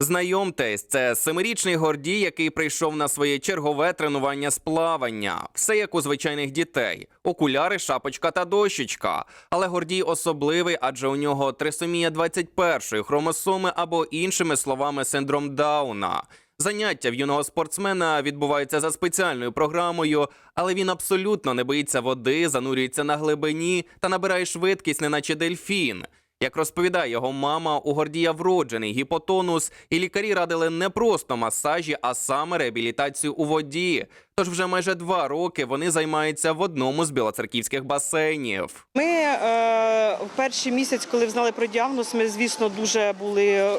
Знайомтесь, це семирічний Гордій, який прийшов на своє чергове тренування з плавання. Все як у звичайних дітей: окуляри, шапочка та дощечка. Але Гордій особливий, адже у нього трисомія 21-ї хромосоми або іншими словами синдром Дауна. Заняття в юного спортсмена відбуваються за спеціальною програмою, але він абсолютно не боїться води, занурюється на глибині та набирає швидкість, неначе дельфін. Як розповідає його мама, у Гордія вроджений гіпотонус, і лікарі радили не просто масажі, а саме реабілітацію у воді. Тож вже майже два роки вони займаються в одному з білоцерківських басейнів. Ми е, в перший місяць, коли знали про діагноз, ми, звісно, дуже були е,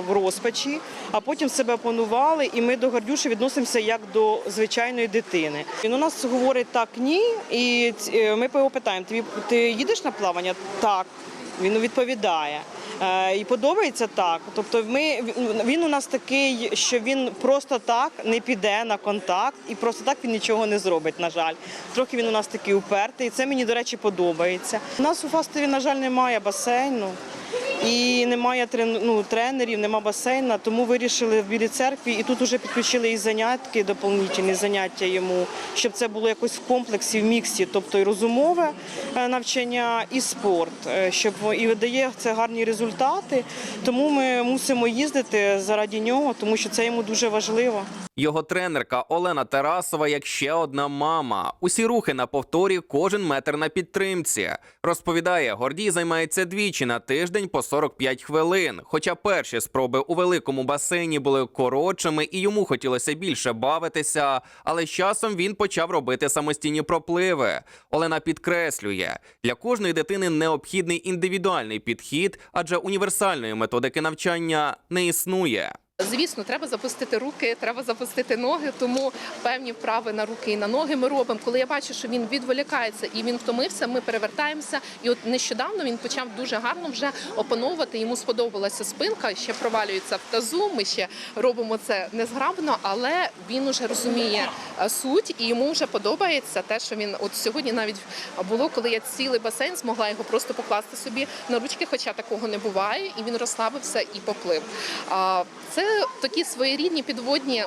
в розпачі, а потім себе опанували, і ми до Гордюші відносимося як до звичайної дитини. Він у нас говорить так, ні, і е, ми його питаємо: тобі ти їдеш на плавання? Так. Він відповідає. Е, І подобається так. Тобто, ми він у нас такий, що він просто так не піде на контакт, і просто так він нічого не зробить. На жаль, трохи він у нас такий упертий. і Це мені, до речі, подобається. У нас у Фастові, на жаль, немає басейну. І немає ну, тренерів, нема басейна, тому вирішили в Білій церкві. І тут вже підключили і занятки, доповнительні заняття йому, щоб це було якось в комплексі, в міксі, тобто і розумове е, навчання, і спорт, е, щоб і дає це гарні результати. Тому ми мусимо їздити заради нього, тому що це йому дуже важливо. Його тренерка Олена Тарасова як ще одна мама. Усі рухи на повторі, кожен метр на підтримці. Розповідає, Гордій займається двічі на тиждень по 45 хвилин. Хоча перші спроби у великому басейні були коротшими і йому хотілося більше бавитися, але з часом він почав робити самостійні пропливи. Олена підкреслює, для кожної дитини необхідний індивідуальний підхід, адже універсальної методики навчання не існує. Звісно, треба запустити руки, треба запустити ноги, тому певні вправи на руки і на ноги ми робимо. Коли я бачу, що він відволікається і він втомився, ми перевертаємося. І от нещодавно він почав дуже гарно вже опановувати. Йому сподобалася спинка, ще провалюється в тазу. Ми ще робимо це незграбно, але він уже розуміє е, суть, і йому вже подобається те, що він от сьогодні навіть було, коли я цілий басейн змогла його просто покласти собі на ручки, хоча такого не буває, і він розслабився і поплив. А, Це такі своєрідні підводні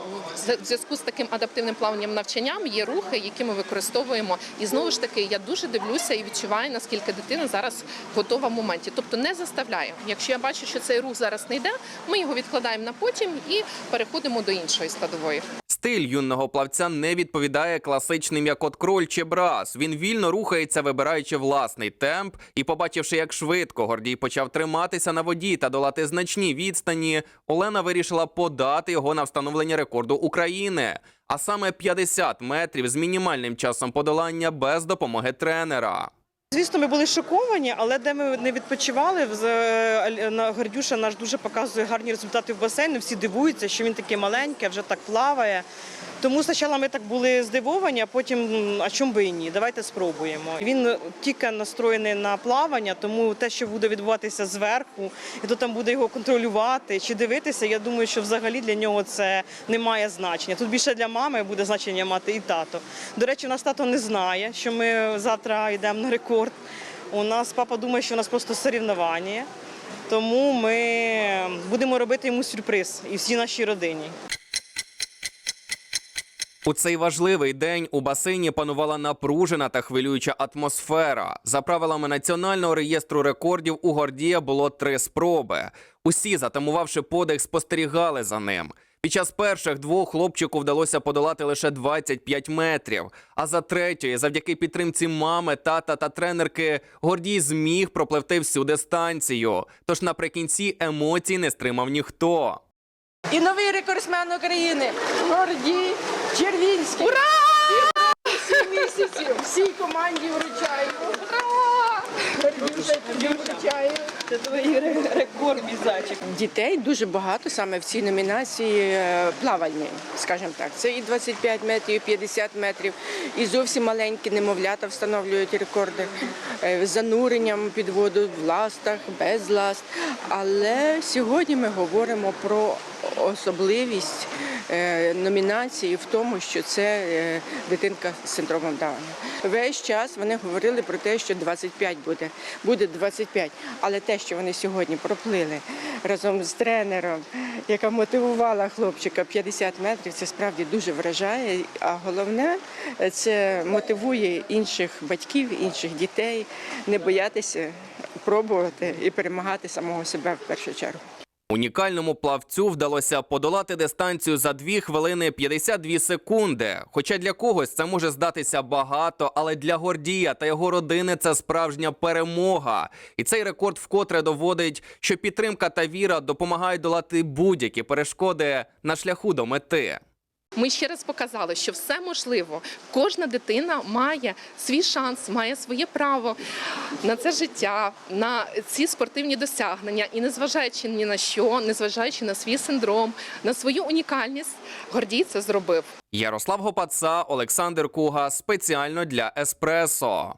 в зв'язку з таким адаптивним плаванням навчанням є рухи, які ми використовуємо. І знову ж таки, я дуже дивлюся і відчуваю, наскільки дитина зараз готова в моменті. Тобто не заставляю. Якщо я бачу, що цей рух зараз не йде, ми його відкладаємо на потім і переходимо до іншої складової. Стиль юного плавця не відповідає класичним як от кроль чи брас. Він вільно рухається, вибираючи власний темп, і, побачивши, як швидко Гордій почав триматися на воді та долати значні відстані, Олена вирішила подати його на встановлення рекорду України. А саме 50 метрів з мінімальним часом подолання без допомоги тренера. Звісно, ми були шоковані, але де ми не відпочивали, на Гордюша наш дуже показує гарні результати в басейні. Всі дивуються, що він такий маленький, вже так плаває. Тому спочатку ми так були здивовані, а потім а чому би і ні? Давайте спробуємо. Він тільки настроєний на плавання, тому те, що буде відбуватися зверху, і хто там буде його контролювати чи дивитися, я думаю, що взагалі для нього це не має значення. Тут більше для мами буде значення мати і тато. До речі, у нас тато не знає, що ми завтра йдемо на рекорд. У нас папа думає, що у нас просто соревнування. Тому ми будемо робити йому сюрприз і всій нашій родині. У цей важливий день у басейні панувала напружена та хвилююча атмосфера. За правилами національного реєстру рекордів у Гордія було три спроби. Усі, затамувавши подих, спостерігали за ним. Під час перших двох хлопчику вдалося подолати лише 25 метрів. А за третьої, завдяки підтримці мами, тата та тренерки, Гордій зміг пропливти всю дистанцію. Тож наприкінці емоцій не стримав ніхто. І новий рекордсмен України Гордій Червінський. Ура! Сім місяців всій команді вручаю. Вручаю. Це твій рекорд, мій. Дітей дуже багато саме в цій номінації е, плавальні, скажімо так. Це і 25 метрів, і 50 метрів, і зовсім маленькі немовлята встановлюють рекорди е, зануренням під воду в ластах, без ласт. Але сьогодні ми говоримо про особливість номінації в тому, що це е, дитинка з синдромом Дауна. Весь час вони говорили про те, що 25 буде, буде 25. Але те, що вони сьогодні проплили разом з тренером, яка мотивувала хлопчика 50 метрів, це справді дуже вражає. А головне, е, це мотивує інших батьків, інших дітей не боятися пробувати і перемагати самого себе в першу чергу. Унікальному плавцю вдалося подолати дистанцію за 2 хвилини 52 секунди. Хоча для когось це може здатися багато, але для Гордія та його родини це справжня перемога. І цей рекорд вкотре доводить, що підтримка та віра допомагають долати будь-які перешкоди на шляху до мети. Ми ще раз показали, що все можливо. Кожна дитина має свій шанс, має своє право на це життя, на ці спортивні досягнення. І незважаючи ні на що, незважаючи на свій синдром, на свою унікальність, Гордій це зробив. Ярослав Гопаца, Олександр Куга спеціально для Еспресо.